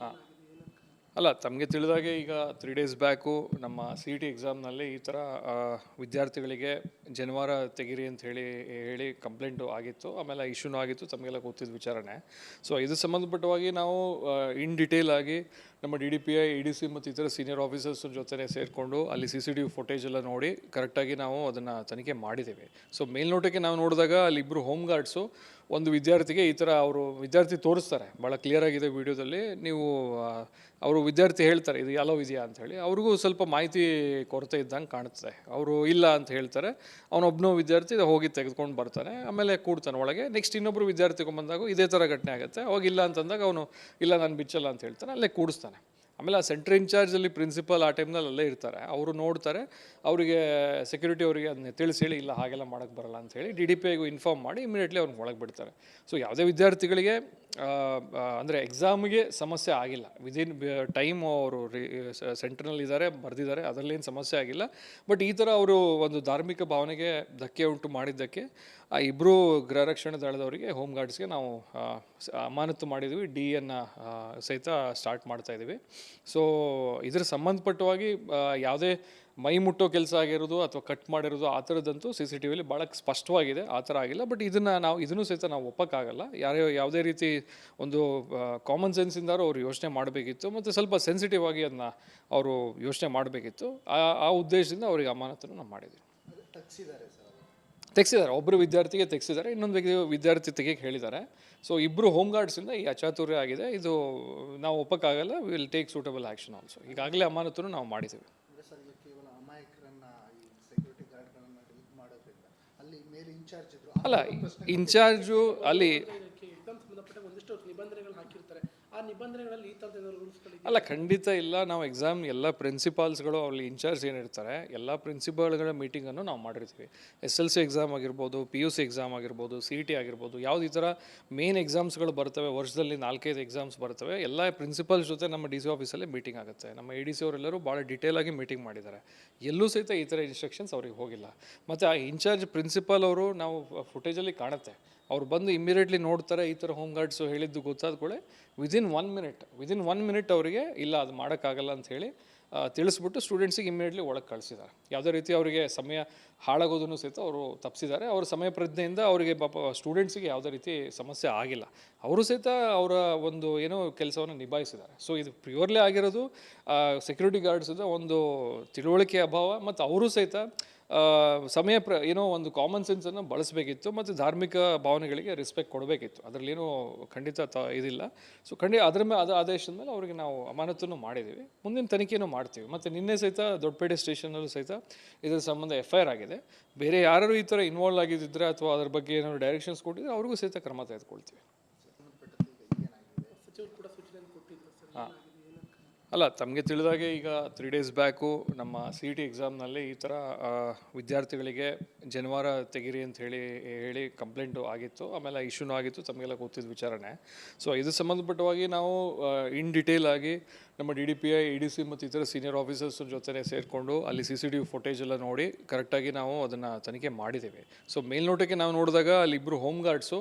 ಹಾಂ. ಅಲ್ಲ, ತಮಗೆ ತಿಳಿದಾಗೆ ಈಗ ತ್ರೀ ಡೇಸ್ ಬ್ಯಾಕು ನಮ್ಮ ಸಿ ಟಿ ಎಕ್ಸಾಮ್ನಲ್ಲಿ ಈ ಥರ ವಿದ್ಯಾರ್ಥಿಗಳಿಗೆ ಜನವಾರ ತೆಗಿರಿ ಅಂತ ಹೇಳಿ ಹೇಳಿ ಕಂಪ್ಲೇಂಟು ಆಗಿತ್ತು. ಆಮೇಲೆ ಇಶ್ಯೂನೂ ಆಗಿತ್ತು, ತಮಗೆಲ್ಲ ಗೊತ್ತಿದ್ದ ವಿಚಾರಣೆ ಸೊ ಇದು ಸಂಬಂಧಪಟ್ಟವಾಗಿ ನಾವು ಇನ್ ಡಿಟೇಲ್ ಆಗಿ ನಮ್ಮ D D P I E D C ಮತ್ತು ಇತರ ಸೀನಿಯರ್ ಆಫೀಸರ್ಸ್ ಜೊತೆ ಸೇರಿಕೊಂಡು ಅಲ್ಲಿ C C T V footage ಎಲ್ಲ ನೋಡಿ ಕರೆಕ್ಟಾಗಿ ನಾವು ಅದನ್ನು ತನಿಖೆ ಮಾಡಿದ್ದೇವೆ. ಸೊ ಮೇಲ್ನೋಟಕ್ಕೆ ನಾವು ನೋಡಿದಾಗ ಅಲ್ಲಿ ಇಬ್ಬರು ಹೋಮ್ ಗಾರ್ಡ್ಸು ಒಂದು ವಿದ್ಯಾರ್ಥಿಗೆ ಈ ಥರ ಅವರು ವಿದ್ಯಾರ್ಥಿ ತೋರಿಸ್ತಾರೆ. ಭಾಳ ಕ್ಲಿಯರ್ ಆಗಿದೆ ವಿಡಿಯೋದಲ್ಲಿ. ನೀವು ಅವರು ವಿದ್ಯಾರ್ಥಿ ಹೇಳ್ತಾರೆ, ಇದು ಎಲ್ಲೋ ಇದೆಯಾ? ಅಂತ ಹೇಳಿ. ಅವ್ರಿಗೂ ಸ್ವಲ್ಪ ಮಾಹಿತಿ ಕೊರತೆ ಇದ್ದಂಗೆ ಕಾಣುತ್ತೆ ಅವರು ಇಲ್ಲ ಅಂತ ಹೇಳ್ತಾರೆ. ಅವನೊಬ್ಬನೋ ವಿದ್ಯಾರ್ಥಿ ಹೋಗಿ ತೆಗೆದುಕೊಂಡು ಬರ್ತಾನೆ, ಆಮೇಲೆ ಕೂಡ್ತಾನೆ ಒಳಗೆ. ನೆಕ್ಸ್ಟ್ ಇನ್ನೊಬ್ಬರು ವಿದ್ಯಾರ್ಥಿ ಬಂದಾಗ ಇದೇ ಥರ ಘಟನೆ ಆಗುತ್ತೆ. ಅವಾಗ ಇಲ್ಲ ಅಂತಂದಾಗ ಅವನು, ಇಲ್ಲ, ನಾನು ಬಿಚ್ಚಲ್ಲ ಅಂತ ಹೇಳ್ತಾನೆ. ಅಲ್ಲೇ ಕೂಡಿಸ್ತಾನೆ. ಆಮೇಲೆ ಆ ಸೆಂಟ್ರ್ ಇನ್ಚಾರ್ಜಲ್ಲಿ ಪ್ರಿನ್ಸಿಪಲ್ ಆ ಟೈಮ್ನಲ್ಲಿ ಅಲ್ಲೇ ಇರ್ತಾರೆ. ಅವರು ನೋಡ್ತಾರೆ, ಅವರಿಗೆ ಸೆಕ್ಯೂರಿಟಿ ಅವರಿಗೆ ಅದನ್ನ ತಿಳಿಸಿ ಹೇಳಿ, ಇಲ್ಲ, ಹಾಗೆಲ್ಲ ಮಾಡೋಕ್ಕೆ ಬರಲ್ಲ ಅಂತ ಹೇಳಿ ಡಿ ಡಿ ಪಿ ಐಗೂ ಇನ್ಫಾರ್ಮ್ ಮಾಡಿ ಇಮಿಡಿಯೇಟ್ಲಿ ಅವ್ರನ್ನ ಒಳಗೆ ಬಿಡ್ತಾರೆ. ಸೊ ಯಾವುದೇ ವಿದ್ಯಾರ್ಥಿಗಳಿಗೆ ಅಂದರೆ ಎಕ್ಸಾಮ್ಗೆ ಸಮಸ್ಯೆ ಆಗಿಲ್ಲ. ವಿದಿನ್ ಟೈಮ್ ಅವರು ಸೆಂಟ್ರ್ನಲ್ಲಿ ಇದ್ದಾರೆ, ಬರೆದಿದ್ದಾರೆ, ಅದರಲ್ಲೇನು ಸಮಸ್ಯೆ ಆಗಿಲ್ಲ. ಬಟ್ ಈ ಥರ ಅವರು ಒಂದು ಧಾರ್ಮಿಕ ಭಾವನೆಗೆ ಧಕ್ಕೆ ಉಂಟು ಮಾಡಿದ್ದಕ್ಕೆ, ಆ ಇಬ್ಬರು ಗೃಹರಕ್ಷಣೆ ದಳದವರಿಗೆ ಹೋಮ್ ಗಾರ್ಡ್ಸ್ಗೆ ನಾವು ಅಮಾನತು ಮಾಡಿದ್ವಿ. ಡಿ ಎನ್ನ ಸಹಿತ ಸ್ಟಾರ್ಟ್ ಮಾಡ್ತಾ ಇದ್ದೀವಿ ಸೊ ಇದರ ಸಂಬಂಧಪಟ್ಟವಾಗಿ ಯಾವುದೇ ಮೈ ಮುಟ್ಟೋ ಕೆಲಸ ಆಗಿರೋದು ಅಥವಾ ಕಟ್ ಮಾಡಿರೋದು ಆ ಥರದ್ದಂತೂ ಸಿ ಸಿ ಟಿ ವಿಲಿ ಭಾಳ ಸ್ಪಷ್ಟವಾಗಿದೆ ಆ ಥರ ಆಗಿಲ್ಲ. ಬಟ್ ಇದನ್ನು ನಾವು ಇದನ್ನು ಸಹಿತ ನಾವು ಒಪ್ಪಕ್ಕಾಗಲ್ಲ. ಯಾರೇ ಯಾವುದೇ ರೀತಿ ಒಂದು ಕಾಮನ್ ಸೆನ್ಸಿಂದಾರು ಅವರು ಯೋಚನೆ ಮಾಡಬೇಕಿತ್ತು ಮತ್ತು ಸ್ವಲ್ಪ ಸೆನ್ಸಿಟಿವ್ ಆಗಿ ಅದನ್ನ ಅವರು ಯೋಚನೆ ಮಾಡಬೇಕಿತ್ತು. ಆ ಆ ಉದ್ದೇಶದಿಂದ ಅವರಿಗೆ ಅಮಾನತನ್ನು ನಾವು ಮಾಡಿದ್ವಿ ತೆಗ್ಸಿದ್ದಾರೆ ಒಬ್ಬರು ವಿದ್ಯಾರ್ಥಿಗೆ ತೆಗ್ಸಿದ್ದಾರೆ ಇನ್ನೊಂದು ವ್ಯಕ್ತಿ ವಿದ್ಯಾರ್ಥಿ ತೆಗೆಗೆ ಹೇಳಿದ್ದಾರೆ. ಸೊ ಇಬ್ಬರು ಹೋಮ್ ಗಾರ್ಡ್ಸಿಂದ ಈ ಅಚಾತುರ್ಯ ಆಗಿದೆ. ಇದು ನಾವು ಒಪ್ಪಕ್ಕಾಗಲ್ಲ. Will take suitable action also ಈಗಾಗಲೇ ಅಮಾನತನ್ನು ನಾವು ಮಾಡಿದ್ದೀವಿ ಅಂದರೆ ಸರ್ ಈಗ ಕೇವಲ ಅಮಾಯಕರನ್ನ ಈ ಸೆಕ್ಯೂರಿಟಿ ಗಾರ್ಡ್ಗಳನ್ನ ಡಿಲೀಟ್ ಮಾಡೋದ್ರಿಂದ ಅಲ್ಲಿ ಮೇಲೆ ಇನ್ಚಾರ್ಜ್ ಇದ್ರು. ಅಲ್ಲ ಇನ್ಚಾರ್ಜು ಅಲ್ಲಿ ಸಂಬಂಧಪಟ್ಟ ಒಂದಿಷ್ಟು ನಿಬಂಧನೆಗಳು ಹಾಕಿರ್ತಾರೆ. ಆ ನಿಬಂಧನೆಗಳಲ್ಲಿ ಅಲ್ಲ, ಖಂಡಿತ ಇಲ್ಲ. ನಾವು ಎಕ್ಸಾಮ್ ಎಲ್ಲ ಪ್ರಿನ್ಸಿಪಾಲ್ಸ್ಗಳು ಅಲ್ಲಿ ಇನ್ಚಾರ್ಜ್ ಏನಿರ್ತಾರೆ, ಎಲ್ಲ ಪ್ರಿನ್ಸಿಪಾಲ್ಗಳ ಮೀಟಿಂಗನ್ನು ನಾವು ಮಾಡಿರ್ತೀವಿ. ಎಸ್ ಎಲ್ ಸಿ ಎಕ್ಸಾಮ್ ಆಗಿರ್ಬೋದು ಪಿ ಯು ಸಿ ಎಕ್ಸಾಮ್ ಆಗಿರ್ಬೋದು ಸಿ ಇ ಟಿ ಆಗಿರ್ಬೋದು, ಯಾವುದೇ ಥರ ಮೇನ್ ಎಕ್ಸಾಮ್ಸ್ಗಳು ಬರ್ತವೆ, ವರ್ಷದಲ್ಲಿ ನಾಲ್ಕೈದು ಎಕ್ಸಾಮ್ಸ್ ಬರ್ತವೆ, ಎಲ್ಲ ಪ್ರಿನ್ಸಿಪಾಲ್ಸ್ ಜೊತೆ ನಮ್ಮ ಡಿ ಸಿ ಆಫೀಸಲ್ಲಿ ಮೀಟಿಂಗ್ ಆಗುತ್ತೆ. ನಮ್ಮ ಎ ಡಿ ಸಿ ಅವರೆಲ್ಲರೂ ಭಾಳ ಡೀಟೇಲ್ ಆಗಿ ಮೀಟಿಂಗ್ ಮಾಡಿದ್ದಾರೆ. ಎಲ್ಲೂ ಸಹಿತ ಈ ಥರ ಇನ್ಸ್ಟ್ರಕ್ಷನ್ಸ್ ಅವ್ರಿಗೆ ಹೋಗಿಲ್ಲ. ಮತ್ತು ಆ ಇನ್ಚಾರ್ಜ್ ಪ್ರಿನ್ಸಿಪಾಲ್ ಅವರು ನಾವು ಫುಟೇಜಲ್ಲಿ ಕಾಣುತ್ತೆ. ಅವ್ರು ಬಂದು ಇಮಿಡಿಯೇಟ್ಲಿ ನೋಡ್ತಾರೆ, ಈ ಥರ ಹೋಮ್ ಗಾರ್ಡ್ಸು ಹೇಳಿದ್ದು ಗೊತ್ತಾದ ಕೂಡ within one minute within one minute ಅವರಿಗೆ, ಇಲ್ಲ ಅದು ಮಾಡೋಕ್ಕಾಗಲ್ಲ ಅಂತ ಹೇಳಿ ತಿಳಿಸ್ಬಿಟ್ಟು ಸ್ಟೂಡೆಂಟ್ಸಿಗೆ ಇಮ್ಮಿಡಿಯೇಟ್ಲಿ ಒಳಗೆ ಕಳಿಸಿದ್ದಾರೆ. ಯಾವುದೇ ರೀತಿ ಅವರಿಗೆ ಸಮಯ ಹಾಳಾಗೋದನ್ನು ಸಹಿತ ಅವರು ತಪ್ಪಿಸಿದ್ದಾರೆ ಅವರ ಸಮಯ ಪ್ರಜ್ಞೆಯಿಂದ ಅವರಿಗೆ ಪಾಪ ಸ್ಟೂಡೆಂಟ್ಸಿಗೆ ಯಾವುದೇ ರೀತಿ ಸಮಸ್ಯೆ ಆಗಿಲ್ಲ. ಅವರು ಸಹಿತ ಅವರ ಒಂದು ಏನೋ ಕೆಲಸವನ್ನು ನಿಭಾಯಿಸಿದ್ದಾರೆ. ಸೊ ಇದು ಪ್ಯೂರ್ಲಿ ಆಗಿರೋದು ಸೆಕ್ಯೂರಿಟಿ ಗಾರ್ಡ್ಸಿಂದ ಒಂದು ತಿಳುವಳಿಕೆ ಅಭಾವ, ಮತ್ತು ಅವರು ಸಹಿತ ಸಮಯ ಪ್ರ, ಏನೋ ಒಂದು ಕಾಮನ್ ಸೆನ್ಸನ್ನು ಬಳಸಬೇಕಿತ್ತು ಮತ್ತು ಧಾರ್ಮಿಕ ಭಾವನೆಗಳಿಗೆ ರೆಸ್ಪೆಕ್ಟ್ ಕೊಡಬೇಕಿತ್ತು. ಅದರಲ್ಲೇನೂ ಖಂಡಿತ ತ, ಇದಿಲ್ಲ. ಸೊ ಖಂಡಿತ ಅದರ ಮೇಲೆ ಅದು ಆದೇಶದ ಮೇಲೆ ಅವರಿಗೆ ನಾವು ಅಮಾನತನ್ನು ಮಾಡಿದ್ದೀವಿ. ಮುಂದಿನ ತನಿಖೆನೂ ಮಾಡ್ತೀವಿ. ಮತ್ತು ನಿನ್ನೆ ಸಹಿತ ದೊಡ್ಡಪೇಟೆ ಸ್ಟೇಷನಲ್ಲೂ ಸಹಿತ ಇದರ ಸಂಬಂಧ ಎಫ್ ಐ ಆರ್ ಆಗಿದೆ. ಬೇರೆ ಯಾರು ಈ ಥರ ಇನ್ವಾಲ್ವ್ ಆಗಿದ್ದಿದ್ರೆ ಅಥವಾ ಅದರ ಬಗ್ಗೆ ಏನಾದರೂ ಡೈರೆಕ್ಷನ್ಸ್ ಕೊಟ್ಟಿದ್ರೆ ಅವ್ರಿಗೂ ಸಹಿತ ಕ್ರಮ ತೆಗೆದುಕೊಳ್ತೀವಿ ಸಚಿವರು ಕೂಡ ಸೂಚನೆ ಕೊಟ್ಟಿದ್ರು ಸರ್ ಹಾಂ ಅಲ್ಲ, ತಮಗೆ ತಿಳಿದಾಗೆ ಈಗ ತ್ರೀ ಡೇಸ್ ಬ್ಯಾಕು ನಮ್ಮ ಸಿ ಇ ಟಿ ಎಕ್ಸಾಮ್ನಲ್ಲಿ ಈ ಥರ ವಿದ್ಯಾರ್ಥಿಗಳಿಗೆ ಜನವಾರ ತೆಗಿರಿ ಅಂತ ಹೇಳಿ ಹೇಳಿ ಕಂಪ್ಲೇಂಟು ಆಗಿತ್ತು. ಆಮೇಲೆ ಇಶ್ಯೂನೂ ಆಗಿತ್ತು, ತಮಗೆಲ್ಲ ಗೊತ್ತಿದ್ದ ವಿಚಾರಣೆ ಸೊ ಇದು ಸಂಬಂಧಪಟ್ಟವಾಗಿ ನಾವು ಇನ್ ಡಿಟೇಲ್ ಆಗಿ ನಮ್ಮ D D P I E D C ಮತ್ತು ಇತರ ಸೀನಿಯರ್ ಆಫೀಸರ್ಸ್ ಜೊತೆ ಸೇರಿಕೊಂಡು ಅಲ್ಲಿ C C T V footage ಎಲ್ಲ ನೋಡಿ ಕರೆಕ್ಟಾಗಿ ನಾವು ಅದನ್ನು ತನಿಖೆ ಮಾಡಿದ್ದೇವೆ. ಸೊ ಮೇಲ್ನೋಟಕ್ಕೆ ನಾವು ನೋಡಿದಾಗ ಅಲ್ಲಿ ಇಬ್ಬರು ಹೋಮ್ ಗಾರ್ಡ್ಸು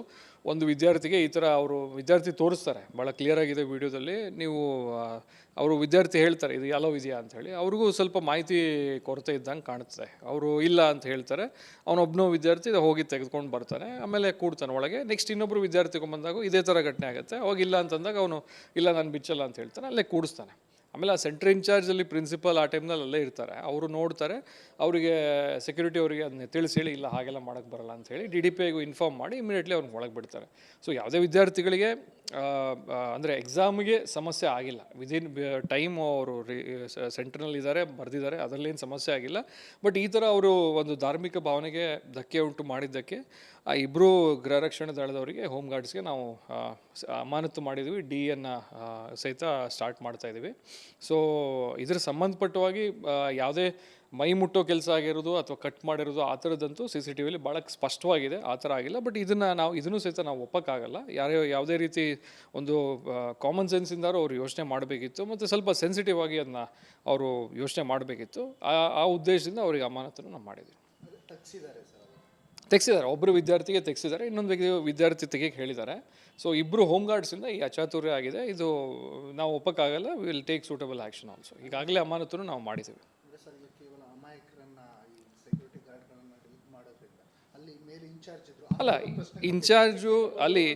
ಒಂದು ವಿದ್ಯಾರ್ಥಿಗೆ ಈ ಥರ ಅವರು ವಿದ್ಯಾರ್ಥಿ ತೋರಿಸ್ತಾರೆ. ಭಾಳ ಕ್ಲಿಯರ್ ಆಗಿದೆ ವಿಡಿಯೋದಲ್ಲಿ. ನೀವು ಅವರು ವಿದ್ಯಾರ್ಥಿ ಹೇಳ್ತಾರೆ, ಇದು ಎಲ್ಲೋ ಇದೆಯಾ? ಹೇಳಿ. ಅವ್ರಿಗೂ ಸ್ವಲ್ಪ ಮಾಹಿತಿ ಕೊರತೆ ಇದ್ದಂಗೆ ಕಾಣುತ್ತೆ ಅವರು ಇಲ್ಲ ಅಂತ ಹೇಳ್ತಾರೆ. ಅವನೊಬ್ಬನೋ ವಿದ್ಯಾರ್ಥಿ ಹೋಗಿ ತೆಗೆದುಕೊಂಡು ಬರ್ತಾನೆ. ಆಮೇಲೆ ಕೂಡ್ತಾನೆ. ಒಳಗೆ ನೆಕ್ಸ್ಟ್ ಇನ್ನೊಬ್ಬರು ವಿದ್ಯಾರ್ಥಿ ಬಂದಾಗ ಇದೇ ಥರ ಘಟನೆ ಆಗುತ್ತೆ. ಅವಾಗ ಇಲ್ಲ ಅಂತಂದಾಗ ಅವನು, ಇಲ್ಲ, ನಾನು ಬಿಚ್ಚಲ್ಲ ಅಂತ ಹೇಳ್ತಾನೆ. ಅಲ್ಲೇ ಕೂಡಿಸ್ತಾನೆ. ಆಮೇಲೆ ಆ ಸೆಂಟ್ರ್ ಇನ್ಚಾರ್ಜಲ್ಲಿ ಪ್ರಿನ್ಸಿಪಲ್ ಆ ಟೈಮ್ನಲ್ಲಿ ಅಲ್ಲೇ ಇರ್ತಾರೆ. ಅವರು ನೋಡ್ತಾರೆ, ಅವರಿಗೆ ಸೆಕ್ಯೂರಿಟಿ ಅವರಿಗೆ ಅದನ್ನ ತಿಳಿಸಿ ಹೇಳಿ, ಇಲ್ಲ, ಹಾಗೆಲ್ಲ ಮಾಡೋಕ್ಕೆ ಬರಲ್ಲ ಅಂತ ಹೇಳಿ ಡಿ ಡಿ ಪಿ ಐಗೂ ಇನ್ಫಾರ್ಮ್ ಮಾಡಿ ಇಮಿಡಿಯೇಟ್ಲಿ ಅವ್ರನ್ನ ಒಳಗೆ ಬಿಡ್ತಾರೆ. ಸೊ ಯಾವುದೇ ವಿದ್ಯಾರ್ಥಿಗಳಿಗೆ ಅಂದರೆ ಎಕ್ಸಾಮ್ಗೆ ಸಮಸ್ಯೆ ಆಗಿಲ್ಲ. ವಿದಿನ್ ಟೈಮ್ ಅವರು ಸೆಂಟ್ರ್ನಲ್ಲಿ ಇದ್ದಾರೆ ಬರೆದಿದ್ದಾರೆ, ಅದರಲ್ಲೇನು ಸಮಸ್ಯೆ ಆಗಿಲ್ಲ. ಬಟ್ ಈ ಥರ ಅವರು ಒಂದು ಧಾರ್ಮಿಕ ಭಾವನೆಗೆ ಧಕ್ಕೆ ಉಂಟು ಮಾಡಿದ್ದಕ್ಕೆ, ಆ ಇಬ್ಬರು ಗೃಹರಕ್ಷಣೆ ದಳದವರಿಗೆ ಹೋಮ್ ಗಾರ್ಡ್ಸ್ಗೆ ನಾವು ಅಮಾನತು ಮಾಡಿದ್ವಿ. ಡಿ ಎನ್ನು ಸಹಿತ ಸ್ಟಾರ್ಟ್ ಮಾಡ್ತಾ ಇದ್ದೀವಿ ಸೊ ಇದರ ಸಂಬಂಧಪಟ್ಟವಾಗಿ ಯಾವುದೇ ಮೈ ಮುಟ್ಟೋ ಕೆಲಸ ಆಗಿರೋದು ಅಥವಾ ಕಟ್ ಮಾಡಿರೋದು ಆ ಥರದ್ದಂತೂ ಸಿ ಸಿ ಟಿ ವಿಲಿ ಭಾಳ ಸ್ಪಷ್ಟವಾಗಿದೆ, ಆ ಥರ ಆಗಿಲ್ಲ. ಬಟ್ ಇದನ್ನು ನಾವು, ಇದನ್ನು ಸಹಿತ ನಾವು ಒಪ್ಪಕ್ಕಾಗಲ್ಲ. ಯಾರೋ ಯಾವುದೇ ರೀತಿ ಒಂದು ಕಾಮನ್ ಸೆನ್ಸಿಂದಾರು ಅವರು ಯೋಚನೆ ಮಾಡಬೇಕಿತ್ತು. ಮತ್ತು ಸ್ವಲ್ಪ ಸೆನ್ಸಿಟಿವ್ ಆಗಿ ಅದನ್ನ ಅವರು ಯೋಚನೆ ಮಾಡಬೇಕಿತ್ತು. ಆ ಆ ಉದ್ದೇಶದಿಂದ ಅವರಿಗೆ ಅಮಾನತನ್ನು ನಾವು ಸರ್ ತೆಗ್ಸಿದ್ದಾರೆ. ಒಬ್ಬರು ವಿದ್ಯಾರ್ಥಿಗೆ ತೆಗ್ಸಿದ್ದಾರೆ. ಇನ್ನೊಂದು ವ್ಯಕ್ತಿ ವಿದ್ಯಾರ್ಥಿ ತೆಗೆಯಕ್ಕೆ ಹೇಳಿದ್ದಾರೆ. ಸೊ ಇಬ್ಬರು ಹೋಮ್ ಗಾರ್ಡ್ಸಿಂದ ಈ ಅಚಾತುರ್ಯ ಆಗಿದೆ. ಇದು ನಾವು ಒಪ್ಪಕ್ಕಾಗಲ್ಲ. Will take suitable action also ಈಗಾಗಲೇ ಅಮಾನತನ್ನು ನಾವು ಮಾಡಿದ್ದೀವಿ ಅಂದರೆ ಸರ್ ಈಗ ಕೇವಲ ಅಮಾಯಕರನ್ನ ಈ ಸೆಕ್ಯೂರಿಟಿ ಗಾರ್ಡ್ಗಳನ್ನ ಡಿಲೀಟ್ ಮಾಡೋದ್ರಿಂದ ಅಲ್ಲಿ ಮೇಲೆ ಇನ್ಚಾರ್ಜ್ ಇದ್ರು ಆ ಅಲ್ಲ ಇನ್ಚಾರ್ಜು ಅಲ್ಲಿ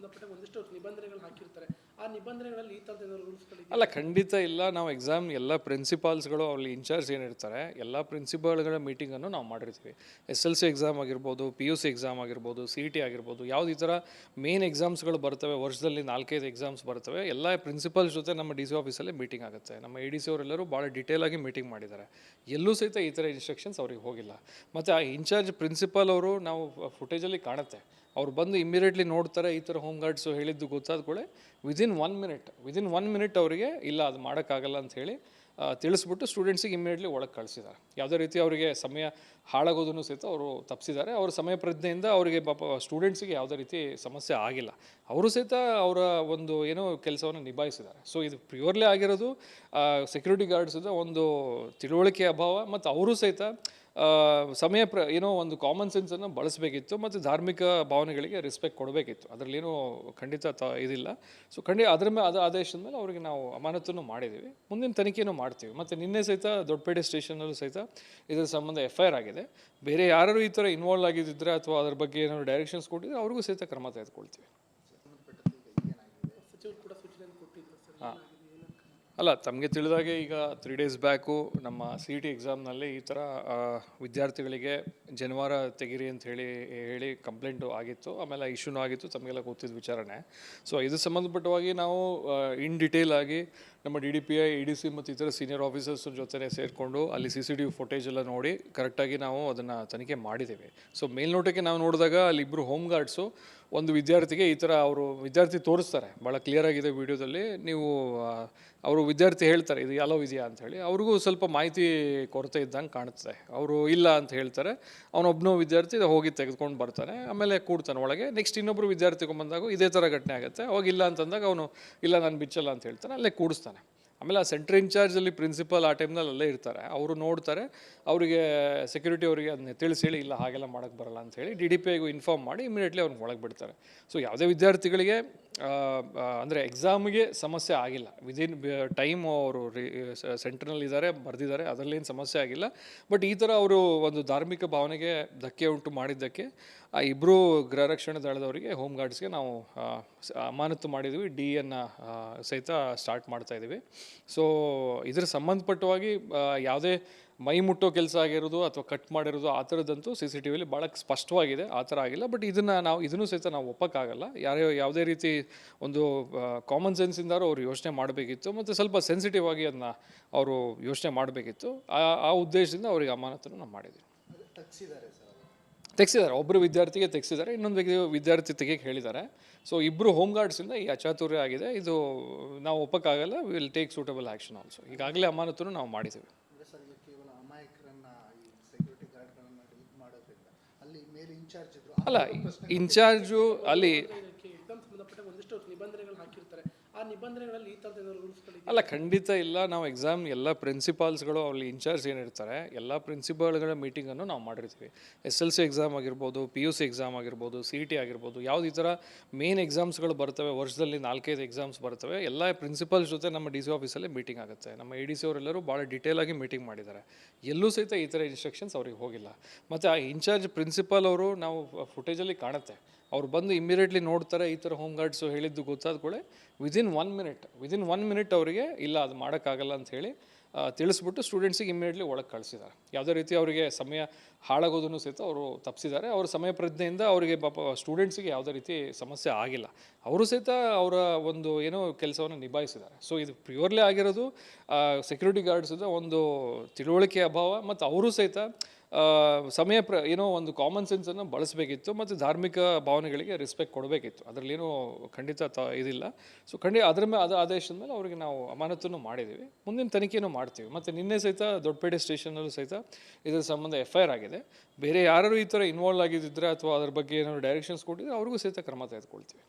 ಸಂಬಂಧಪಟ್ಟ ಒಂದಿಷ್ಟು ನಿಬಂಧನೆಗಳು ಹಾಕಿರ್ತಾರೆ. ಆ ನಿಬಂಧನೆಗಳಲ್ಲಿ ಈ ಥರದ ಅಲ್ಲ, ಖಂಡಿತ ಇಲ್ಲ. ನಾವು ಎಕ್ಸಾಮ್ ಎಲ್ಲ ಪ್ರಿನ್ಸಿಪಾಲ್ಸ್ಗಳು ಅಲ್ಲಿ ಇನ್ಚಾರ್ಜ್ ಏನಿರ್ತಾರೆ, ಎಲ್ಲ ಪ್ರಿನ್ಸಿಪಾಲ್ಗಳ ಮೀಟಿಂಗನ್ನು ನಾವು ಮಾಡಿರ್ತೀವಿ. ಎಸ್ ಎಲ್ ಸಿ ಎಕ್ಸಾಮ್ ಆಗಿರ್ಬೋದು ಪಿ ಯು ಸಿ ಎಕ್ಸಾಮ್ ಆಗಿರ್ಬೋದು ಸಿ ಇ ಟಿ ಆಗಿರ್ಬೋದು, ಯಾವುದೇ ಈ ಥರ ಮೇನ್ ಎಕ್ಸಾಮ್ಸ್ಗಳು ಬರ್ತವೆ, ವರ್ಷದಲ್ಲಿ ನಾಲ್ಕೈದು ಎಕ್ಸಾಮ್ಸ್ ಬರ್ತವೆ, ಎಲ್ಲ ಪ್ರಿನ್ಸಿಪಲ್ಸ್ ಜೊತೆ ನಮ್ಮ ಡಿ ಸಿ ಆಫೀಸಲ್ಲಿ ಮೀಟಿಂಗ್ ಆಗುತ್ತೆ. ನಮ್ಮ ಎ ಡಿ ಸಿ ಅವರೆಲ್ಲರೂ ಭಾಳ ಡೀಟೇಲ್ ಆಗಿ ಮೀಟಿಂಗ್ ಮಾಡಿದ್ದಾರೆ. ಎಲ್ಲೂ ಸಹಿತ ಈ ಥರ ಇನ್ಸ್ಟ್ರಕ್ಷನ್ಸ್ ಅವ್ರಿಗೆ ಹೋಗಿಲ್ಲ. ಮತ್ತು ಆ ಇನ್ಚಾರ್ಜ್ ಪ್ರಿನ್ಸಿಪಾಲ್ ಅವರು ನಾವು ಫುಟೇಜಲ್ಲಿ ಕಾಣುತ್ತೆ. ಅವ್ರು ಬಂದು ಇಮಿಡಿಯೇಟ್ಲಿ ನೋಡ್ತಾರೆ, ಈ ಥರ ಹೋಮ್ ಗಾರ್ಡ್ಸು ಹೇಳಿದ್ದು ಗೊತ್ತಾದ ಕೂಡಲೇ within one minute within one minute ಅವರಿಗೆ ಇಲ್ಲ, ಅದು ಮಾಡೋಕ್ಕಾಗಲ್ಲ ಅಂತ ಹೇಳಿ ತಿಳಿಸ್ಬಿಟ್ಟು ಸ್ಟೂಡೆಂಟ್ಸಿಗೆ ಇಮಿಡಿಯೇಟ್ಲಿ ಒಳಗೆ ಕಳಿಸಿದ್ದಾರೆ ಯಾವುದೇ ರೀತಿ ಅವರಿಗೆ ಸಮಯ ಹಾಳಾಗೋದನ್ನು ಸಹಿತ ಅವರು ತಪ್ಪಿಸಿದ್ದಾರೆ ಅವ್ರ ಸಮಯ ಪ್ರಜ್ಞೆಯಿಂದ ಅವರಿಗೆ ಪಾಪ ಸ್ಟೂಡೆಂಟ್ಸಿಗೆ ಯಾವುದೇ ರೀತಿ ಸಮಸ್ಯೆ ಆಗಿಲ್ಲ. ಅವರು ಸಹಿತ ಅವರ ಒಂದು ಏನೋ ಕೆಲಸವನ್ನು ನಿಭಾಯಿಸಿದ್ದಾರೆ. ಸೊ ಇದು ಪ್ಯೂರ್ಲಿ ಆಗಿರೋದು ಸೆಕ್ಯೂರಿಟಿ ಗಾರ್ಡ್ಸಿಂದ ಒಂದು ತಿಳುವಳಿಕೆ ಅಭಾವ, ಮತ್ತು ಅವರು ಸಹಿತ ಸಮಯ ಪ್ರ ಏನೋ ಒಂದು ಕಾಮನ್ ಸೆನ್ಸನ್ನು ಬಳಸಬೇಕಿತ್ತು ಮತ್ತು ಧಾರ್ಮಿಕ ಭಾವನೆಗಳಿಗೆ ರೆಸ್ಪೆಕ್ಟ್ ಕೊಡಬೇಕಿತ್ತು. ಅದರಲ್ಲೇನೂ ಖಂಡಿತ ತ ಇದಿಲ್ಲ. ಸೊ ಖಂಡಿತ ಅದರ ಮೇಲೆ ಅದು ಆದೇಶದ ಮೇಲೆ ಅವರಿಗೆ ನಾವು ಅಮಾನತನ್ನು ಮಾಡಿದ್ದೀವಿ. ಮುಂದಿನ ತನಿಖೆನೂ ಮಾಡ್ತೀವಿ. ಮತ್ತು ನಿನ್ನೆ ಸಹಿತ ದೊಡ್ಡಪೇಟೆ ಸ್ಟೇಷನಲ್ಲೂ ಸಹಿತ ಇದರ ಸಂಬಂಧ ಎಫ್ ಐ ಆರ್ ಆಗಿದೆ. ಬೇರೆ ಯಾರು ಈ ಥರ ಇನ್ವಾಲ್ವ್ ಆಗಿದ್ದರೆ ಅಥವಾ ಅದ್ರ ಬಗ್ಗೆ ಏನಾದರೂ ಡೈರೆಕ್ಷನ್ಸ್ ಕೊಟ್ಟಿದ್ರೆ ಅವ್ರಿಗೂ ಸಹಿತ ಕ್ರಮ ತೆಗೆದುಕೊಳ್ತೀವಿ. ಸಂಬಂಧಪಟ್ಟಂತೆ ಅಲ್ಲ, ತಮಗೆ ತಿಳಿದಾಗೆ ಈಗ ತ್ರೀ ಡೇಸ್ ಬ್ಯಾಕು ನಮ್ಮ ಸಿ ಟಿ ಎಕ್ಸಾಮ್ನಲ್ಲಿ ಈ ಥರ ವಿದ್ಯಾರ್ಥಿಗಳಿಗೆ ಜನವಾರ ತೆಗಿರಿ ಅಂತ ಹೇಳಿ ಹೇಳಿ ಕಂಪ್ಲೇಂಟು ಆಗಿತ್ತು. ಆಮೇಲೆ ಇಶ್ಯೂನೂ ಆಗಿತ್ತು, ತಮಗೆಲ್ಲ ಗೊತ್ತಿದ್ದ ವಿಚಾರಣೆ ಸೊ ಇದು ಸಂಬಂಧಪಟ್ಟವಾಗಿ ನಾವು ಇನ್ ಡಿಟೇಲ್ ಆಗಿ ನಮ್ಮ D D P I E D C ಮತ್ತು ಇತರ ಸೀನಿಯರ್ ಆಫೀಸರ್ಸ್ ಜೊತೆ ಸೇರಿಕೊಂಡು ಅಲ್ಲಿ C C T V footage ಎಲ್ಲ ನೋಡಿ ಕರೆಕ್ಟಾಗಿ ನಾವು ಅದನ್ನು ತನಿಖೆ ಮಾಡಿದ್ದೇವೆ. ಸೊ ಮೇಲ್ನೋಟಕ್ಕೆ ನಾವು ನೋಡಿದಾಗ ಅಲ್ಲಿ ಇಬ್ಬರು ಹೋಮ್ ಗಾರ್ಡ್ಸು ಒಂದು ವಿದ್ಯಾರ್ಥಿಗೆ ಈ ಥರ ಅವರು ವಿದ್ಯಾರ್ಥಿ ತೋರಿಸ್ತಾರೆ. ಭಾಳ ಕ್ಲಿಯರ್ ಆಗಿದೆ ವಿಡಿಯೋದಲ್ಲಿ. ನೀವು ಅವರು ವಿದ್ಯಾರ್ಥಿ ಹೇಳ್ತಾರೆ, ಇದು ಯಾಲೋ ಇದೆಯಾ? ಅಂತ ಹೇಳಿ. ಅವ್ರಿಗೂ ಸ್ವಲ್ಪ ಮಾಹಿತಿ ಕೊರತೆ ಇದ್ದಂಗೆ ಕಾಣುತ್ತೆ ಅವರು ಇಲ್ಲ ಅಂತ ಹೇಳ್ತಾರೆ. ಅವನೊಬ್ಬನೋ ವಿದ್ಯಾರ್ಥಿ ಹೋಗಿ ತೆಗೆದುಕೊಂಡು ಬರ್ತಾನೆ, ಆಮೇಲೆ ಕೂಡ್ತಾನೆ ಒಳಗೆ. ನೆಕ್ಸ್ಟ್ ಇನ್ನೊಬ್ಬರು ವಿದ್ಯಾರ್ಥಿ ಬಂದಾಗ ಇದೇ ಥರ ಘಟನೆ ಆಗುತ್ತೆ. ಅವಾಗ ಇಲ್ಲ ಅಂತಂದಾಗ ಅವನು, ಇಲ್ಲ, ನಾನು ಬಿಚ್ಚಲ್ಲ ಅಂತ ಹೇಳ್ತಾನೆ. ಅಲ್ಲೇ ಕೂಡಿಸ್ತಾನೆ. ಆಮೇಲೆ ಆ ಸೆಂಟ್ರ್ ಇನ್ಚಾರ್ಜಲ್ಲಿ ಪ್ರಿನ್ಸಿಪಲ್ ಆ ಟೈಮ್ನಲ್ಲಿ ಅಲ್ಲೇ ಇರ್ತಾರೆ. ಅವರು ನೋಡ್ತಾರೆ, ಅವರಿಗೆ ಸೆಕ್ಯೂರಿಟಿ ಅವರಿಗೆ ಅದನ್ನ ತಿಳಿಸಿ ಹೇಳಿ ಇಲ್ಲ ಹಾಗೆಲ್ಲ ಮಾಡೋಕ್ಕೆ ಬರಲ್ಲ ಅಂತ ಹೇಳಿ ಡಿ ಡಿ ಪಿ ಐಗೂ ಇನ್ಫಾರ್ಮ್ ಮಾಡಿ ಇಮಿಡಿಯೇಟ್ಲಿ ಅವ್ರನ್ನ ಒಳಗೆ ಬಿಡ್ತಾರೆ. ಸೊ, ಯಾವುದೇ ವಿದ್ಯಾರ್ಥಿಗಳಿಗೆ ಅಂದರೆ ಎಕ್ಸಾಮ್ಗೆ ಸಮಸ್ಯೆ ಆಗಿಲ್ಲ. ವಿದಿನ್ ಟೈಮ್ ಅವರು ಸೆಂಟ್ರ್ನಲ್ಲಿ ಇದ್ದಾರೆ, ಬರೆದಿದ್ದಾರೆ ಅದರಲ್ಲೇನು ಸಮಸ್ಯೆ ಆಗಿಲ್ಲ. ಬಟ್ ಈ ಥರ ಅವರು ಒಂದು ಧಾರ್ಮಿಕ ಭಾವನೆಗೆ ಧಕ್ಕೆ ಉಂಟು ಮಾಡಿದ್ದಕ್ಕೆ, ಆ ಇಬ್ಬರು ಗೃಹರಕ್ಷಣೆ ದಳದವರಿಗೆ ಹೋಮ್ ಗಾರ್ಡ್ಸ್ಗೆ ನಾವು ಅಮಾನತು ಮಾಡಿದ್ವಿ. ಡಿ ಎನ್ನ ಸಹಿತ ಸ್ಟಾರ್ಟ್ ಮಾಡ್ತಾ ಇದ್ದೀವಿ ಸೊ ಇದರ ಸಂಬಂಧಪಟ್ಟವಾಗಿ ಯಾವುದೇ ಮೈ ಮುಟ್ಟೋ ಕೆಲಸ ಆಗಿರೋದು ಅಥವಾ ಕಟ್ ಮಾಡಿರೋದು ಆ ಥರದ್ದಂತೂ ಸಿ ಸಿ ಟಿ ವಿಲಿ ಭಾಳ ಸ್ಪಷ್ಟವಾಗಿದೆ ಆ ಥರ ಆಗಿಲ್ಲ. ಬಟ್ ಇದನ್ನು ನಾವು ಇದನ್ನು ಸಹಿತ ನಾವು ಒಪ್ಪಕ್ಕಾಗಲ್ಲ. ಯಾರೇ ಯಾವುದೇ ರೀತಿ ಒಂದು ಕಾಮನ್ ಸೆನ್ಸಿಂದಾರು ಅವರು ಯೋಚನೆ ಮಾಡಬೇಕಿತ್ತು. ಮತ್ತು ಸ್ವಲ್ಪ ಸೆನ್ಸಿಟಿವ್ ಆಗಿ ಅದನ್ನ ಅವರು ಯೋಚನೆ ಮಾಡಬೇಕಿತ್ತು. ಆ ಆ ಉದ್ದೇಶದಿಂದ ಅವರಿಗೆ ಅಮಾನತನ್ನು ನಾವು ಮಾಡಿದ್ವಿ ತೆಗೆಸಿದ್ದಾರೆ ಒಬ್ಬರು ವಿದ್ಯಾರ್ಥಿಗೆ ತೆಗ್ಸಿದ್ದಾರೆ ಇನ್ನೊಂದು ವ್ಯಕ್ತಿ ವಿದ್ಯಾರ್ಥಿ ತೆಗಿಯಕ್ಕೆ ಹೇಳಿದ್ದಾರೆ. ಸೊ ಇಬ್ಬರು ಹೋಮ್ ಗಾರ್ಡ್ಸಿಂದ ಈ ಅಚಾತುರ್ಯ ಆಗಿದೆ. ಇದು ನಾವು ಒಪ್ಪಕ್ಕಾಗಲ್ಲ. Will take suitable action also ಈಗಾಗಲೇ ಅಮಾನತನ್ನು ನಾವು ಮಾಡಿದ್ದೀವಿ. ಅಂದರೆ ಸರ್ ಈಗ ಕೇವಲ ಅಮಾಯಕರನ್ನ ಈ ಸೆಕ್ಯೂರಿಟಿ ಗಾರ್ಡ್ಗಳನ್ನ ಡಿಲೀಟ್ ಮಾಡೋದ್ರಿಂದ ಅಲ್ಲಿ ಮೇಲೆ ಇನ್ಚಾರ್ಜ್ ಇದ್ರು ಅಲ್ಲ ಇನ್ಚಾರ್ಜು ಅಲ್ಲಿ ಸಂಬಂಧಪಟ್ಟ ಒಂದಿಷ್ಟು ನಿಬಂಧನೆಗಳು ಹಾಕಿರ್ತಾರೆ ಆ ನಿಬಂಧನೆಗಳಲ್ಲಿ ಈ ಥರದ ರೂಲ್ಸ್ಗಳಿದೆ ಅಲ್ಲ, ಖಂಡಿತ ಇಲ್ಲ. ನಾವು ಎಕ್ಸಾಮ್ ಎಲ್ಲ ಪ್ರಿನ್ಸಿಪಾಲ್ಸ್ಗಳು ಅಲ್ಲಿ ಇನ್ಚಾರ್ಜ್ ಏನಿರ್ತಾರೆ, ಎಲ್ಲ ಪ್ರಿನ್ಸಿಪಾಲ್ಗಳ ಮೀಟಿಂಗನ್ನು ನಾವು ಮಾಡಿರ್ತೀವಿ. ಎಸ್ ಎಲ್ ಸಿ ಎಕ್ಸಾಮ್ ಆಗಿರ್ಬೋದು ಪಿ ಯು ಸಿ ಎಕ್ಸಾಮ್ ಆಗಿರ್ಬೋದು ಸಿ ಟಿ ಆಗಿರ್ಬೋದು, ಯಾವ್ದು ಈ ಥರ ಮೇನ್ ಎಕ್ಸಾಮ್ಸ್ಗಳು ಬರ್ತವೆ, ವರ್ಷದಲ್ಲಿ ನಾಲ್ಕೈದು ಎಕ್ಸಾಮ್ಸ್ ಬರ್ತವೆ, ಎಲ್ಲ ಪ್ರಿನ್ಸಿಪಲ್ಸ್ ಜೊತೆ ನಮ್ಮ ಡಿ ಸಿ ಆಫೀಸಲ್ಲಿ ಮೀಟಿಂಗ್ ಆಗುತ್ತೆ. ನಮ್ಮ ಎ ಡಿ ಸಿ ಅವರೆಲ್ಲರೂ ಭಾಳ ಡೀಟೇಲ್ ಆಗಿ ಮೀಟಿಂಗ್ ಮಾಡಿದ್ದಾರೆ. ಎಲ್ಲೂ ಸಹಿತ ಈ ಥರ ಇನ್ಸ್ಟ್ರಕ್ಷನ್ಸ್ ಅವ್ರಿಗೆ ಹೋಗಿಲ್ಲ. ಮತ್ತು ಆ ಇನ್ಚಾರ್ಜ್ ಪ್ರಿನ್ಸಿಪಾಲ್ ಅವರು ನಾವು ಫುಟೇಜಲ್ಲಿ ಕಾಣುತ್ತೆ. ಅವ್ರು ಬಂದು ಇಮಿಡಿಯೇಟ್ಲಿ ನೋಡ್ತಾರೆ, ಈ ಥರ ಹೋಮ್ ಗಾರ್ಡ್ಸು ಹೇಳಿದ್ದು ಗೊತ್ತಾದ ಕೂಡ within one minute within one minute ಅವರಿಗೆ, ಇಲ್ಲ, ಅದು ಮಾಡೋಕ್ಕಾಗಲ್ಲ ಅಂತ ಹೇಳಿ ತಿಳಿಸ್ಬಿಟ್ಟು ಸ್ಟೂಡೆಂಟ್ಸಿಗೆ ಇಮಿಡಿಯೇಟ್ಲಿ ಒಳಗೆ ಕಳಿಸಿದ್ದಾರೆ. ಯಾವುದೇ ರೀತಿ ಅವರಿಗೆ ಸಮಯ ಹಾಳಾಗೋದನ್ನು ಸಹಿತ ಅವರು ತಪ್ಪಿಸಿದ್ದಾರೆ ಅವರ ಸಮಯ ಪ್ರಜ್ಞೆಯಿಂದ ಅವರಿಗೆ ಪಾಪ ಸ್ಟೂಡೆಂಟ್ಸಿಗೆ ಯಾವುದೇ ರೀತಿ ಸಮಸ್ಯೆ ಆಗಿಲ್ಲ. ಅವರು ಸಹಿತ ಅವರ ಒಂದು ಏನೋ ಕೆಲಸವನ್ನು ನಿಭಾಯಿಸಿದ್ದಾರೆ. ಸೊ ಇದು ಪ್ಯೂರ್ಲಿ ಆಗಿರೋದು ಸೆಕ್ಯೂರಿಟಿ ಗಾರ್ಡ್ಸಿಂದ ಒಂದು ತಿಳುವಳಿಕೆ ಅಭಾವ, ಮತ್ತು ಅವರು ಸಹಿತ ಸಮಯ ಪ್ರ, ಏನೋ ಒಂದು ಕಾಮನ್ ಸೆನ್ಸನ್ನು ಬಳಸಬೇಕಿತ್ತು ಮತ್ತು ಧಾರ್ಮಿಕ ಭಾವನೆಗಳಿಗೆ ರೆಸ್ಪೆಕ್ಟ್ ಕೊಡಬೇಕಿತ್ತು. ಅದರಲ್ಲೇನೂ ಖಂಡಿತ ತ, ಇದಿಲ್ಲ. ಸೊ ಖಂಡಿತ ಅದರ ಮೇಲೆ ಅದು ಆದೇಶದ ಮೇಲೆ ಅವರಿಗೆ ನಾವು ಅಮಾನತನ್ನು ಮಾಡಿದ್ದೀವಿ. ಮುಂದಿನ ತನಿಖೆನೂ ಮಾಡ್ತೀವಿ. ಮತ್ತು ನಿನ್ನೆ ಸಹಿತ ದೊಡ್ಡಪೇಟೆ ಸ್ಟೇಷನಲ್ಲೂ ಸಹಿತ ಇದರ ಸಂಬಂಧ ಎಫ್ ಐ ಆರ್ ಆಗಿದೆ. ಬೇರೆ ಯಾರು ಈ ಥರ ಇನ್ವಾಲ್ವ್ ಆಗಿದ್ದಿದ್ರೆ ಅಥವಾ ಅದ್ರ ಬಗ್ಗೆ ಏನಾದರೂ ಡೈರೆಕ್ಷನ್ಸ್ ಕೊಟ್ಟಿದ್ರೆ ಅವ್ರಿಗೂ ಸಹಿತ ಕ್ರಮ ತೆಗೆದುಕೊಳ್ತೀವಿ.